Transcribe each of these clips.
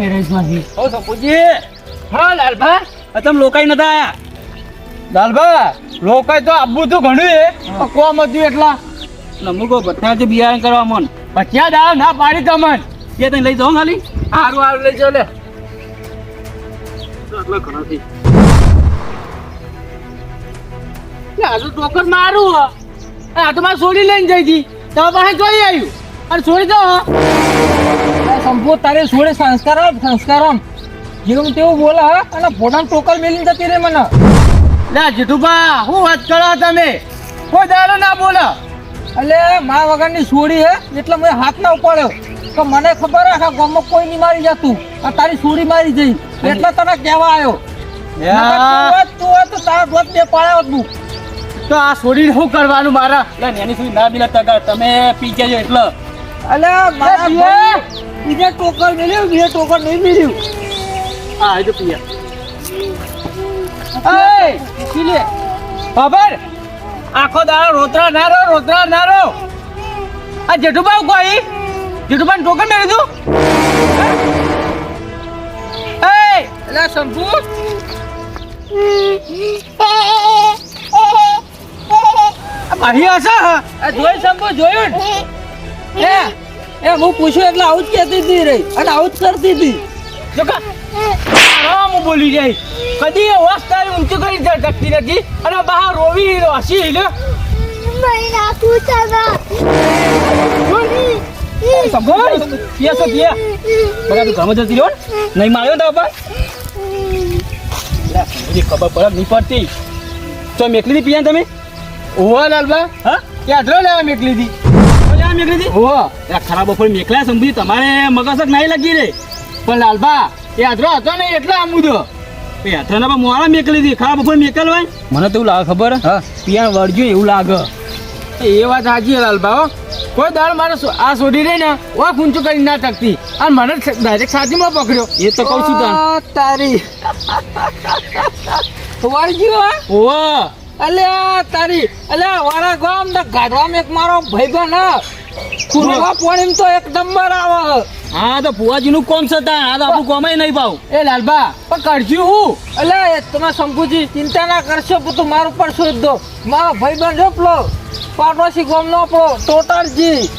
મેરેજમાંથી ઓ સપુજી! હા લાલભા આ તમે લોકાઈ નતા આયા? લાલભા લોકાઈ તો આબુ તો ઘણું એ કોમ હતું એટલા. નમુકો બધા જે બિયારણ કરવા મન. પચ્યા દા ના પાડી તમન કે તને લઈ જાઉં ખાલી? હારું હારું લઈ ચાલે આટલા ઘણાથી. આ તો ટોકર મારું આ તો મારે છોડી લઈને જઈ હતી. તમે પાસે જોઈ આવ્યું. અને છોડી દો સંપૂર્ણ તારે જોડે સંસ્કાર સંસ્કાર. જેવું તેવું બોલે અને પોતાનું ટોકર મેલી જતી રે મને. લે જીઠુભા શું વાત કરો તમે? કોઈ દાડો ના બોલે. એટલે મા વગરની છોડી હે? એટલે મેં હાથ ના ઉપાડ્યો. તો મને ખબર હે કે ગામમાં કોઈ નહીં મારી જતું. આ તારી છોડી મારી જઈ. એટલે તને કહેવા આવ્યો તું હોત, તું તારા દોત બે પાડ્યો તું તો આ છોડીને શું કરવાનું મારા? એટલે નેની સુધી ના દિલા તગા તમે પી ગયા એટલે. અલે મારા બીજે ટોકર મેલ્યું બીજે ટોકર નહીં મેલ્યું. હા તો પીયા એ ખબર આખો દાડો રોતરા ના રો રોતરા ના રો આ જેઠુબા કોઈ જેઠુબા ટોકન મેળવી દઉં? એ એટલે શંભુ. માહી હશે? જોઈ શંભુ જોયું ને? એ હું પૂછ્યું એટલે આવું જ કહેતી હતી રે અને આવું જ કરતી હતી. જો આરામ બોલી જાય. કદી એ હોશ તારી ઊંચું કરી જ શકતી નથી અને બહાર રોવી હસી લે સંભળ પિયા છો પિયા. બગા તું ઘરમાં જતી રહ્યો નહીં માર્યો પર? ખબર પડે નહીં પડતી. તો મેકલી પિયા તમે? ઓવા લાલબા હા? યાદરો લેવા મેકલી હતી ઓલા મેકલી હતી ઓવા ખરાબ બપોર મેકલા સમજી તમારે મગજ નહીં લાગી રે. પણ લાલબા યાદરો હતો ને એટલે આમુદો. યાત્રાના પર મોડા મેકલી હતી ખરાબ બપોર મેકલ હોય. મને તો એવું લાગે ખબર? હા. પિયા વળગ્યું એવું લાગે. એ વાત સાચી હો. કોઈ દાડ મારે આ છોડી રહી ને વા ઊંચું કરી ના શકતી. અને મને ડાયરેક્ટ સાચીમાં પકડ્યો. એ તો કહું છું તારી. વાળગ્યો હા. અલ્યા તારી અલ્યા વારા ગામ ને ગાઢવા એક મારો ભાઈબંધ હા. કુરવા પોણીમ તો એક નંબર આવે હા. તો ફુવાજીનું કોમ છે તા આ તો આપણું કોમાય નહીં ભાવ એ લાલબા પણ કરશું હું. અલ્યા તમે શંકુજી ચિંતા ના કરશો બધું તું મારું પર શોધ દો. મારો ભાઈબંધ જો પેલો પાડોશી ગામ નો પેલો ટોટરજી.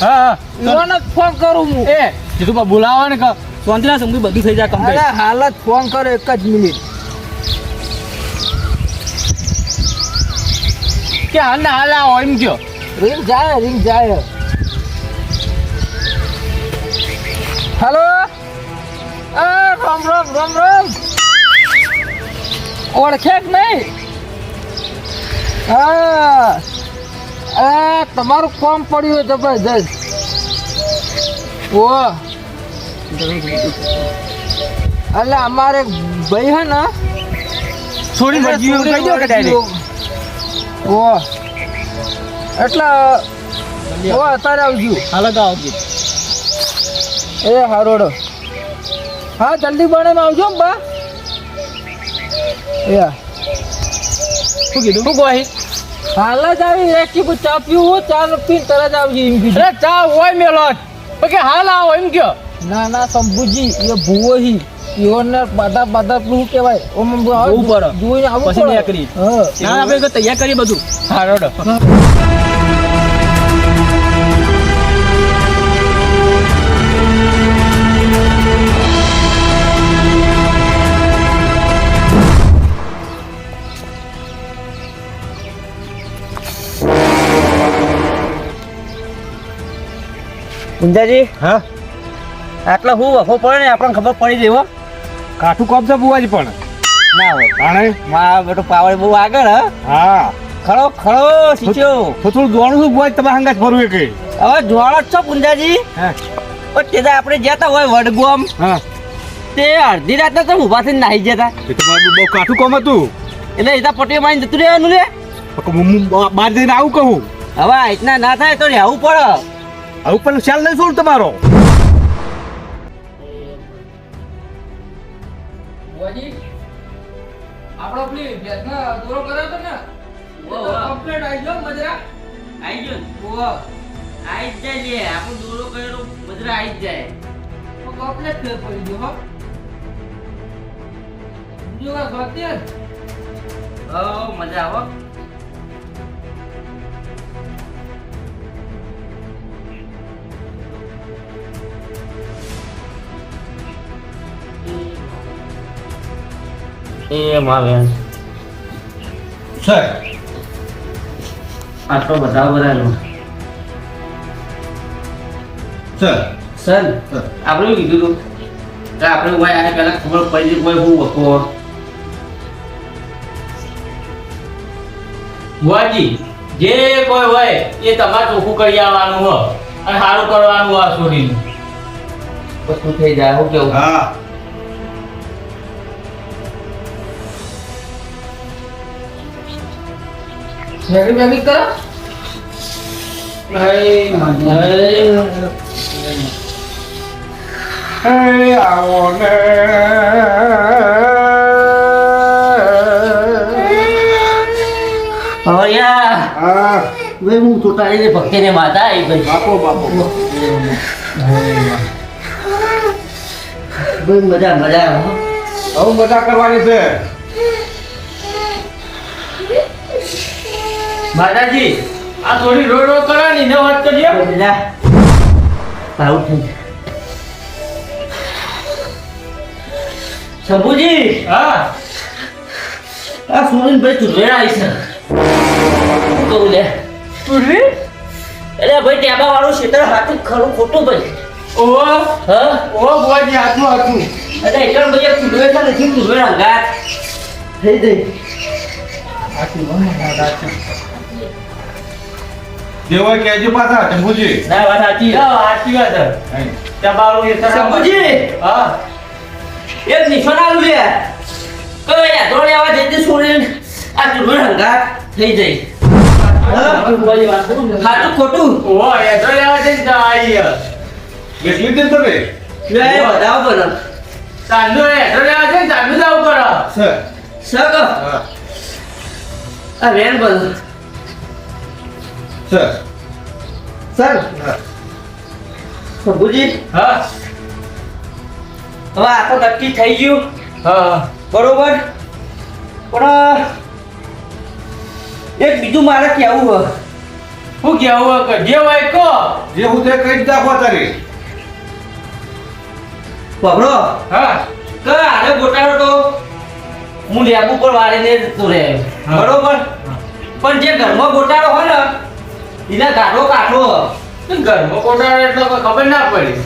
હા લોન જ ફોન કરું હું. એ જીતુબા બોલાવો ને કહ શાંતિના સમજી બધું થઈ જાય કમ્પ્લીટ હાલ જ ફોન કરો એક જ મિનિટ. કે હાલ ને એમ કયો. રીંગ જાય રીંગ જાય. હેલો એ રામ રામ રામ રામ. ઓળખે જ નહીં? હા. તમારું કોમ પડ્યું જબરજસ્ત ઓ એટલે અમારે ભાઈ હે ને મરજી કહી દો કે direct. ઓ એટલે ઓ અત્યારે આવજો. હાલો તો આવજો. એ હારોડો. હા જલ્દી બને આવજો ને બા. એ. શું કીધું? શું કહે હાલ જ આવી એક ચા પીવું હોય, ચા પીને તરત આવજો એમ કીધું. અરે ચા હોય મેલો કે હાલ આવો એમ કયો? ના ના શંભુજી એ ભૂવો હી. ઈવોને બધા બધા શું કહેવાય ઓમ જોવું પડે. જોઈને આવું પછી પડે. નીકળી. ના આપણે તૈયાર કરી બધું હારોડો ગુંજાજી હા આટલા હું વખો પડે ને આપણને ખબર પડી હો કાઠું કોપ છે બુવાજી પણ? ના હોય. આણે? મારા બેટો પાવર બહુ આગળ હા. હા. ખરો ખરો શીખ્યો તો થોડું દોડું છું બુવાજી તમારે હંગાત ફરવું એ. કઈ હવે જોડો છો પુંજાજી. હા. પણ તે આપણે જતા હોય વડગોમ. હા. તે અડધી રાતના તો ઊભા થઈને નાહી જતા એ તો મારું બહુ કાઠું કોમ હતું. એટલે એતા પટીએ મારીને જતું રહેવાનું રે બહાર જઈને આવું કહું. હવે આ રીતના ના થાય તો રહેવું પડે. આવું પણ ખ્યાલ નહીં શું તમારો. આપણો પેલી ભેંસનો દોરો કર્યો તો ને. કમ્પ્લીટ આવી ગયો મજરા? આઈ ગયો ઓહો આઈ જ જાય લે આપણો દોરો કર્યો મજરા આઈ જ જાય. ચોકલેટ થઈ પડી ગયો હો. બીજું વાત ને? હો મજા આવો. એ માવેન છે આટલો બધા બધાનો સર સર આપણે કીધું તું કે આપણે ભાઈ આ પહેલાં ખબર પડી કોઈ હું હતો બુઆજી જે કોઈ હોય એ તમારે ચોખ્ખું કરી આવવાનું હોય અને સારું કરવાનું હોય છોડીનું. વસ્તુ થઈ જાય? હું કેવું? હા. મેગી મેગી કરો હે આવો ને હરિયા હા ભાઈ હું તૂટાડી દે ભક્તિને માતા આવી ભાઈ બાપો બાપો ભાઈ મજા મજા. આવે હવે મજા કરવાની છે. માતાજી આ થોડી રોડ રોડ કરવાની ને વાત કરજો લા ભાવ થઈ સબુજી હા. આ સુનિલ ભાઈ ચૂંટણી આવી છે કહું લે? ચૂંટણી એટલે ભાઈ ટેબા વાળું ક્ષેત્ર હાથું ખરું ખોટું ભાઈ. ઓ હા? ઓ બોજી હાથું હાથું એટલે એકણ ભાઈ ચૂંટણી છે નથી ચૂંટણી અંગાત થઈ ગઈ. જે હોય કહેજો પાછા ચંબુજી ના વાત સાચી. હા સાચી વાત છે. તમારું એ શંભુજી હા. એક નિશાન આલું લે કઈ યાદો લેવા જતી છોડીને આ ચૂંટણી અંગાત થઈ જઈ બુઆજી વાત કરું ને. ખોટું? ઓ એ ધોળે લેવા જઈને આવી કેટલી દિન તમે? લે વધાવ બને ચાંદો એ ધોળે લેવા જઈને ચાંદો જાવ આવું કરો સર સગ. હા. આ વેન બને સર. સર. હા હા. હવે આ તો નક્કી થઈ ગયું. હા બરોબર? પણ એક બીજું મારે કહેવું હોય. હું કેવું કે જે હોય કહો. જે હું તે કહી નાખો તારી. પકડો હા. કે આને ગોટાળો તો? હું લેબુ પર વાળીને જતો રહે બરોબર? પણ જે ઘરમાં ગોટાળો હોય ને એના ગાઢો કાઢો ઘરમાં કોટાડે એટલે ખબર ના પડી?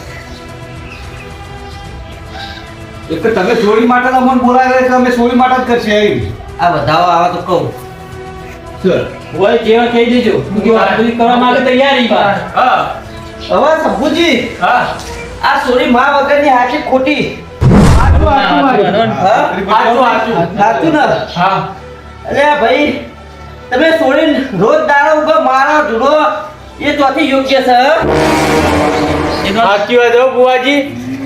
એક તો તમે ચોરી માટે તો મને બોલાવે કે અમે ચોરી માટે જ કરશે એમ. આ બધાઓ આવા તો કહું. ચલ હોય જેવા કહી દેજો. બધી કરવા માટે તૈયારી. હા. હવે સભુજી. હા. આ સોરી માં વગરની આખી ખોટી. સાચું સાચું સાચું હા? હાચું, હાચું. સાચું ને? હા. અરે ભાઈ તમે સોરીને રોજ દાડો ઊભો મારો જુડો. એ ચોથી યોગ્ય છે સાચી વાત હો બુવાજી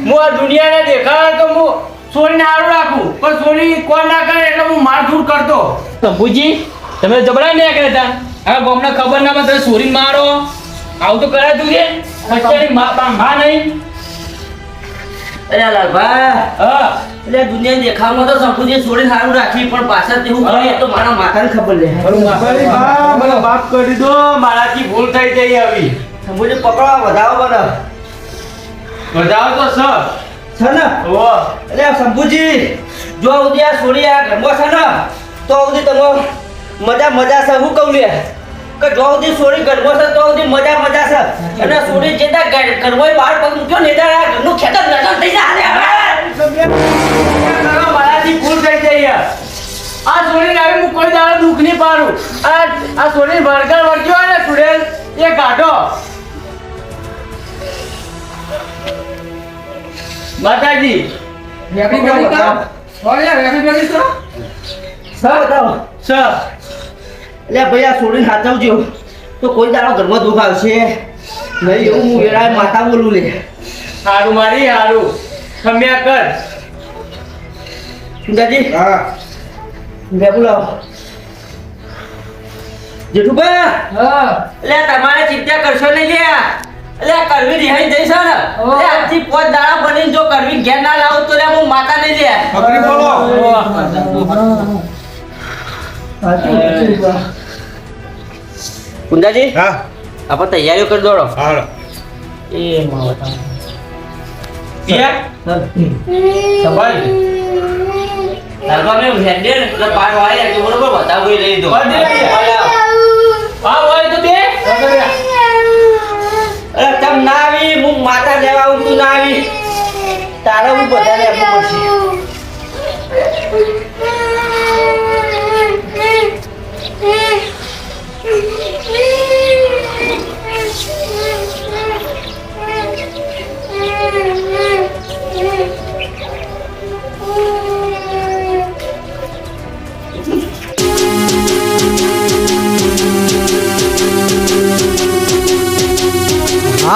હું આ દુનિયાને દેખાડે તો હું સોરીને હારું રાખું. પણ સોની કોણ ના કરે એટલે હું માર દૂર કરતો. શંભુજી તમે જબડા ને કહેતા હવે ગોમને ખબર ના પડે તમે સોરી મારો. આવું તો કરાતું છે. અત્યારે મા નહીં. અરે લાલભા એટલે દુનિયા દેખાવમાં તો સંપૂર્ણ છોડી સારું રાખી પણ પાછળ હું કરે તો મારા માથાને ખબર લે. મને માફ કરી દો મારાથી ભૂલ થઈ જઈ આવી. સંપૂર્ણ પકડવા વધાવો બને વધાવો તો સર છે ને? ઓ એટલે શંભુજી જો ઉદ્યા છોડી આ ઘરમાં છે ને તો સુધી તમે મજા મજા છે હું કહું લે કે જો સુધી સોરી ગરબો છે તો સુધી મજા મજા છે. અને સોરી જેતા ગરબો બહાર પગ મૂક્યો ને ત્યાં આ ઘરનું ખેતર નજર થઈ જાય. મારાથી ભૂલ થઈ જઈ આ સોરી આવી હું કોઈ દાડો દુઃખ નહીં પાડું. આ આ સોરી વળગર વળગ્યો હોય ને સુરેલ એ કાઢો માતાજી. વેકરી કરો. સર બતાવો. સર એટલે ભાઈ આ છોડીને સાચવજો. તો કોઈ દાડો ઘરમાં દુઃખ આવશે. નહીં એવું હું વેળાએ માતા બોલું લે. હારું મારી સારું ખમ્યા કર. દાદી હા. બે બોલાવો. જેઠુભા. હા. એટલે તમારે ચિંતા કરશો નહીં લે. એટલે આ કરવી રિહાઈ જઈશ ને. એટલે આજથી પોત દાડા બની જો કરવી ઘેર ના લાવું તો લે હું માતા નહીં લે. પકડી બોલો. કુંદાજી હા. આપણે તૈયારીઓ કરી દોડો. હા એ માં બતાવો મેં હેડે એટલે પાર વાળી રાખજો બરોબર બતાવો એ લઈ દો હા હોય તો તે. અલા, તમ ના આવી હું માતા લેવા આવું તું ના આવી. તારે હું બધા આપવું પડશે.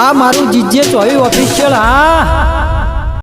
હા મારું જીજે ચોવી ઓફિશિયલ હા.